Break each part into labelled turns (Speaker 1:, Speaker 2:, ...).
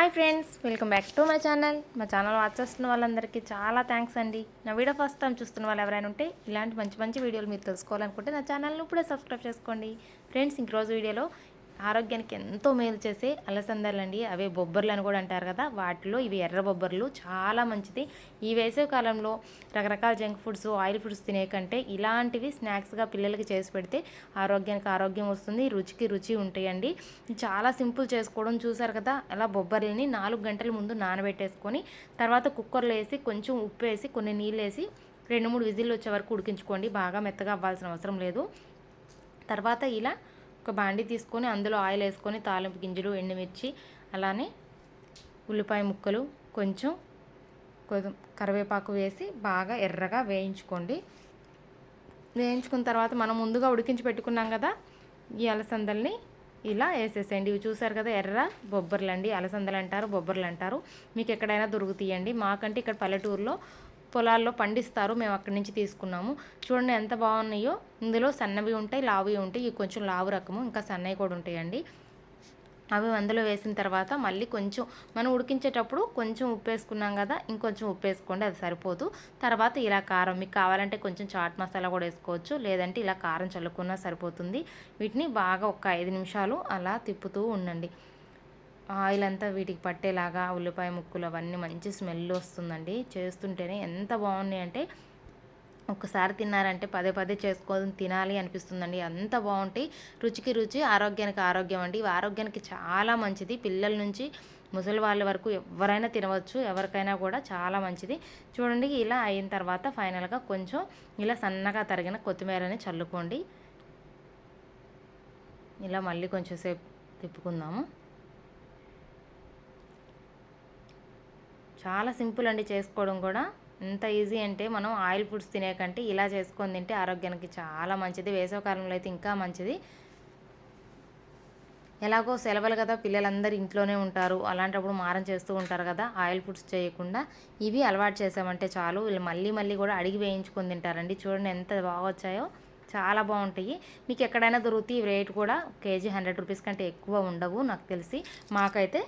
Speaker 1: Hi friends welcome back to my channel. మా channel watch చేస్తున్న వాళ్ళందరికీ చాలా థ్యాంక్స్ అండి. నా వీడియో ఫస్ట్ టైం చూస్తున్న వాళ్ళు ఎవరైనా ఉంటే ఇలాంటి మంచి మంచి వీడియోలు మీరు తెలుసుకోవాలనుకుంటే నా ఛానల్ని ఇప్పుడే సబ్స్క్రైబ్ చేసుకోండి. ఫ్రెండ్స్ ఇంకరోజు వీడియోలో ఆరోగ్యానికి ఎంతో మేలు చేసే అలసందలు అండి అవే బొబ్బర్లు అని కూడా అంటారు కదా వాటిలో ఇవి ఎర్ర బొబ్బర్లు. చాలా మంచిది. ఈ వేసవి కాలంలో రకరకాల జంక్ ఫుడ్స్ ఆయిల్ ఫుడ్స్ తినే కంటే ఇలాంటివి స్నాక్స్గా పిల్లలకి చేసి పెడితే ఆరోగ్యానికి ఆరోగ్యం వస్తుంది రుచికి రుచి ఉంటాయండి. చాలా సింపుల్ చేసుకోవడం చూసారు కదా అలా బొబ్బర్లని నాలుగు గంటల ముందు నానబెట్టేసుకొని తర్వాత కుక్కర్లో వేసి కొంచెం ఉప్పు వేసి కొన్ని నీళ్ళు వేసి రెండు మూడు విజిల్లు వచ్చే వరకు ఉడికించుకోండి. బాగా మెత్తగా అవ్వాల్సిన అవసరం లేదు. తర్వాత ఇలా ఒక బాండి తీసుకొని అందులో ఆయిల్ వేసుకొని తాలింపు గింజలు ఎండుమిర్చి అలానే ఉల్లిపాయ ముక్కలు కొంచెం కొద్ది కరివేపాకు వేసి బాగా ఎర్రగా వేయించుకోండి. వేయించుకున్న తర్వాత మనం ముందుగా ఉడికించి పెట్టుకున్నాం కదా ఈ అలసందల్ని ఇలా వేసేసేయండి. ఇవి చూసారు కదా ఎర్ర బొబ్బర్లు అండి అలసందలు అంటారు బొబ్బర్లు అంటారు మీకు ఎక్కడైనా దొరుకుతాయండి. మాకంటే ఇక్కడ పల్లెటూరులో పొలాల్లో పండిస్తారు మేము అక్కడి నుంచి తీసుకున్నాము. చూడండి ఎంత బాగున్నాయో. ఇందులో సన్నవి ఉంటాయి లావి ఉంటాయి. ఇవి కొంచెం లావు రకము ఇంకా సన్నవి కూడా ఉంటాయండి. అవి అందులో వేసిన తర్వాత మళ్ళీ కొంచెం మనం ఉడికించేటప్పుడు కొంచెం ఉప్పు వేసుకున్నాం కదా ఇంకొంచెం ఉప్పు వేసుకోండి అది సరిపోదు. తర్వాత ఇలా కారం మీకు కావాలంటే కొంచెం చాట్ మసాలా కూడా వేసుకోవచ్చు. లేదంటే ఇలా కారం చల్లుకున్నా సరిపోతుంది. వీటిని బాగా ఒక ఐదు నిమిషాలు అలా తిప్పుతూ ఉండండి. ఆయిల్ అంతా వీటికి పట్టేలాగా ఉల్లిపాయ ముక్కలు అవన్నీ మంచి స్మెల్ వస్తుందండి. చేస్తుంటేనే ఎంత బాగున్నాయి అంటే ఒక్కసారి తిన్నారంటే పదే పదే చేసుకొని తినాలి అనిపిస్తుందండి. అంత బాగుంటాయి. రుచికి రుచి ఆరోగ్యానికి ఆరోగ్యం అండి. ఇవి ఆరోగ్యానికి చాలా మంచిది. పిల్లల నుంచి ముసలి వాళ్ళ వరకు ఎవరైనా తినవచ్చు. ఎవరికైనా కూడా చాలా మంచిది. చూడండి ఇలా అయిన తర్వాత ఫైనల్గా కొంచెం ఇలా సన్నగా తరిగిన కొత్తిమీరని చల్లుకోండి. ఇలా మళ్ళీ కొంచెం సేపు తిప్పుకుందాము. చాలా సింపుల్ అండి చేసుకోవడం కూడా. ఎంత ఈజీ అంటే మనం ఆయిల్ ఫుడ్స్ తినే కంటే ఇలా చేసుకొని తింటే ఆరోగ్యానికి చాలా మంచిది. వేసవకాలంలో అయితే ఇంకా మంచిది. ఎలాగో సెలవులు కదా పిల్లలందరూ ఇంట్లోనే ఉంటారు. అలాంటప్పుడు మారం చేస్తూ ఉంటారు కదా ఆయిల్ ఫుడ్స్ చేయకుండా. ఇవి అలవాటు చేసామంటే చాలు. వీళ్ళు మళ్ళీ మళ్ళీ కూడా అడిగి వేయించుకొని తింటారండి. చూడండి ఎంత బాగా వచ్చాయో. చాలా బాగుంటాయి. మీకు ఎక్కడైనా దొరుకుతాయి. రేట్ కూడా కేజీ హండ్రెడ్ రూపీస్ కంటే ఎక్కువ ఉండవు నాకు తెలిసి. మాకైతే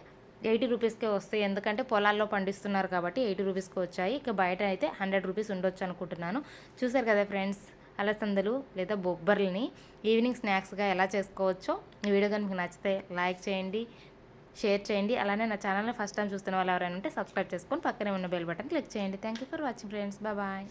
Speaker 1: ఎయిటీ రూపీస్కే వస్తాయి. ఎందుకంటే పొలాల్లో పండిస్తున్నారు కాబట్టి ఎయిటీ రూపీస్కి వచ్చాయి. ఇక బయట అయితే హండ్రెడ్ రూపీస్ ఉండొచ్చు అనుకుంటున్నాను చూసారు కదా ఫ్రెండ్స్ అలసందలు లేదా బొబ్బర్లని ఈవినింగ్ స్నాక్స్గా ఎలా చేసుకోవచ్చో ఈ వీడియో కానీ మీకు నచ్చితే లైక్ చేయండి షేర్ చేయండి. అలానే నా ఛానల్ని ఫస్ట్ టైం చూస్తున్న వాళ్ళు ఎవరైనా ఉంటే సబ్స్క్రైబ్ చేసుకొని పక్కనే ఉన్న బెల్ బటన్ క్లిక్ చేయండి. Thank you for watching friends. Bye.